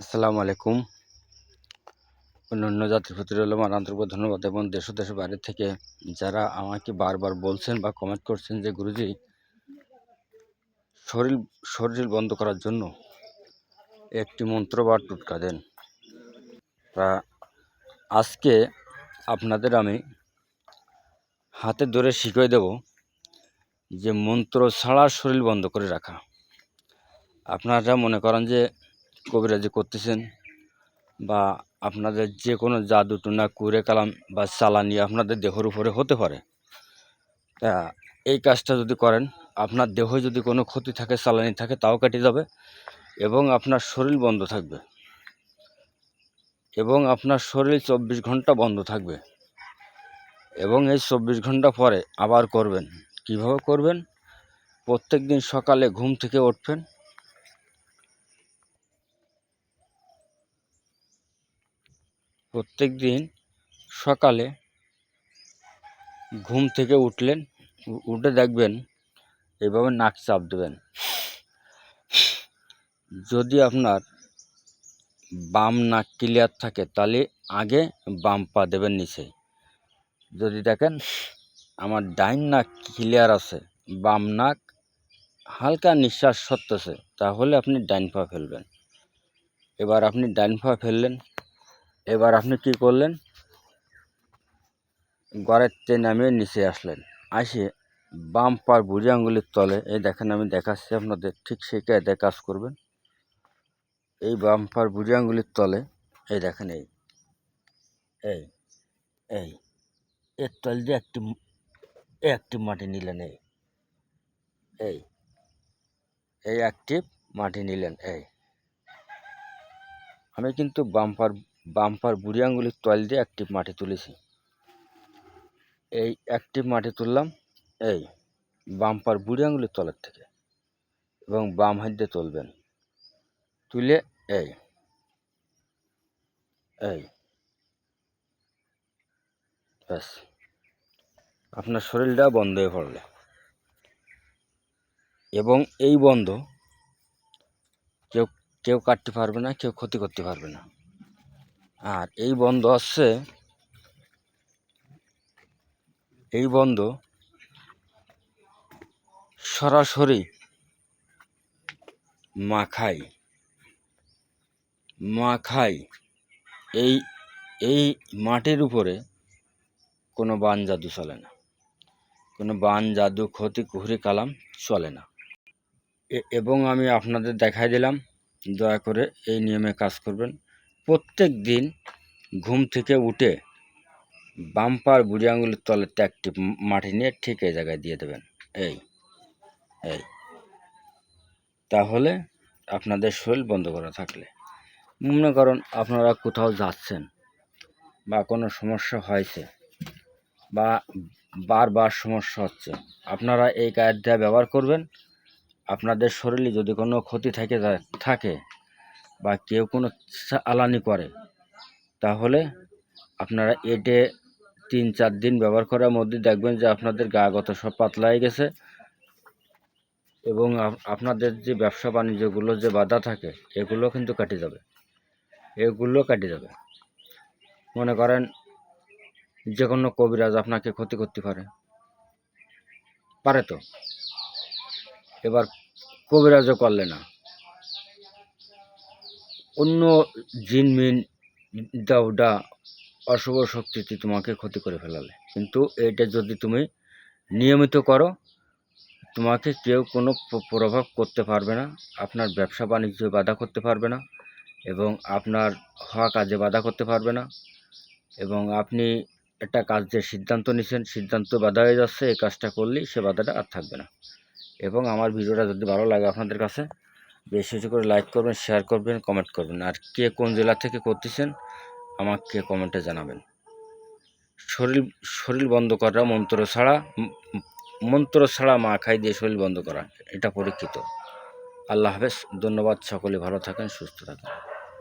আসসালামু আলাইকুম। অন্যান্য জাতির রইল আমার আন্তরিক ধন্যবাদ এবং দেশ দেশের বাইরে থেকে যারা আমাকে বারবার বলছেন বা কমেন্ট করছেন যে, গুরুজি, শরীর শরীর বন্ধ করার জন্য একটি মন্ত্র বা টুটকা দেন। তা আজকে আপনাদের আমি হাতে ধরে শিখিয়ে দেব যে, মন্ত্র ছাড়া শরীর বন্ধ করে রাখা। আপনারা মনে করেন যে কবিরাজি করতেছেন বা আপনাদের যে কোনো জাদু টুনা কুড়ে কালাম বা চালানি আপনাদের দেহর উপরে হতে পারে। তা এই কাজটা যদি করেন, আপনার দেহ যদি কোনো ক্ষতি থাকে, চালানি থাকে, তাও কেটে যাবে এবং আপনার শরীর বন্ধ থাকবে এবং আপনার শরীর চব্বিশ ঘণ্টা বন্ধ থাকবে এবং এই চব্বিশ ঘণ্টা পরে আবার করবেন। কীভাবে করবেন? প্রত্যেক দিন সকালে ঘুম থেকে উঠবেন প্রত্যেক দিন সকালে ঘুম থেকে উঠলেন, উঠে দেখবেন এভাবে নাক চাপ দেবেন। যদি আপনার বাম নাক ক্লিয়ার থাকে, তাহলে আগে বাম পা দেবেন নিচে। যদি দেখেন আমার ডাইন নাক ক্লিয়ার আছে, বাম নাক হালকা নিঃশ্বাস সরতেছে, তাহলে আপনি ডাইন পা ফেলবেন। এবার আপনি ডাইন পা ফেললেন এবার আপনি কি করলেন? গড়ের ট্রেন নামিয়ে নিচে আসলেন। আসে বাম পার বুড়ি আঙ্গুলের তলে, এই দেখেন আমি দেখাচ্ছি আপনাদের, ঠিক সেই কায়দায় কাজ করবেন? এই বাম পার বুড়ি আঙ্গুলের তলে, এই দেখেন এই এই এই, এর তল দিয়ে একটি একটি মাটি নিলেন, এই এই এই একটি মাটি নিলেন, এই। আমি কিন্তু বাম্পার বাম্পার বুড়ি আঙ্গুলির তল দিয়ে একটি মাটি তুলেছি। এই একটি মাটি তুললাম এই বাম্পার বুড়ি আঙ্গুলির তলের থেকে এবং বাম হাত দিয়ে তুলবেন। তুলে এই এই, ব্যাস। আপনার শরীরটা বন্ধ হয়ে পড়লে। এবং এই বন্ধ কেউ কেউ কাটতে পারবে না, কেউ ক্ষতি করতে পারবে না। আর এই বন্ধ হচ্ছে এই বন্ধ সরাসরি মাখাই মাখাই এই এই মাটির উপরে কোনো বান জাদু চলে না। কোনো বান, জাদু, ক্ষতি, কুহরি, কালাম চলে না। এবং আমি আপনাদের দেখাই দিলাম, দয়া করে এই নিয়মে কাজ করবেন। প্রত্যেক দিন ঘুম থেকে উঠে বাম্পার বুড়ি আঙুলের তলে একটি মাটি নিয়ে ঠিক এই জায়গায় দিয়ে দেবেন। এই এই। তাহলে আপনাদের শরীর বন্ধ করা থাকলে। মনে করুন আপনারা কোথাও যাচ্ছেন বা কোনো সমস্যা হয়েছে বা বারবার সমস্যা হচ্ছে, আপনারা এই কায়দা ব্যবহার করবেন। আপনাদের শরীরে যদি কোনো ক্ষতি থেকে, থাকে বা কেউ কোনো আলানি করে, তাহলে আপনারা এটে তিন চার দিন ব্যবহার করার মধ্যে দেখবেন যে আপনাদের গা গত সব পাতলা হয়ে গেছে এবং আপনাদের যে ব্যবসা বাণিজ্যগুলো যে বাধা থাকে, এগুলো কিন্তু কেটে যাবে। এগুলো কেটে যাবে। মনে করেন যে কোনো কবিরাজ আপনাকে ক্ষতি করতে পারে। পারে তো। এবার কবিরাজও করলে না। অন্য জিন মিন দাউডা অশুভ শক্তিতে তোমাকে ক্ষতি করে ফেলালে। কিন্তু এটা যদি তুমি নিয়মিত করো, তোমাকে কেউ কোনো প্রভাব করতে পারবে না, আপনার ব্যবসা বাণিজ্য বাধা করতে পারবে না, এবং আপনার হওয়া কাজে বাধা করতে পারবে না, এবং আপনি একটা কাজ যে সিদ্ধান্ত নিছেন, সিদ্ধান্ত বাধা হয়ে যাচ্ছে, এই কাজটা করলেই সে বাধাটা আর থাকবে না। এবং আমার ভিডিওটা যদি ভালো লাগে আপনাদের কাছে বেশি বেশি করে লাইক করবেন শেয়ার করবেন কমেন্ট করবেন। আর কে কোন জেলা থেকে করতেছেন, আমাকে কমেন্টে জানাবেন। শরীর শরীর বন্ধ করা মন্ত্র ছাড়া মন্ত্র ছাড়া মা খাই দিয়ে শরীর বন্ধ করা, এটা পরীক্ষিত। আল্লাহ হাফেজ, ধন্যবাদ, সকলে ভালো থাকেন, সুস্থ থাকেন।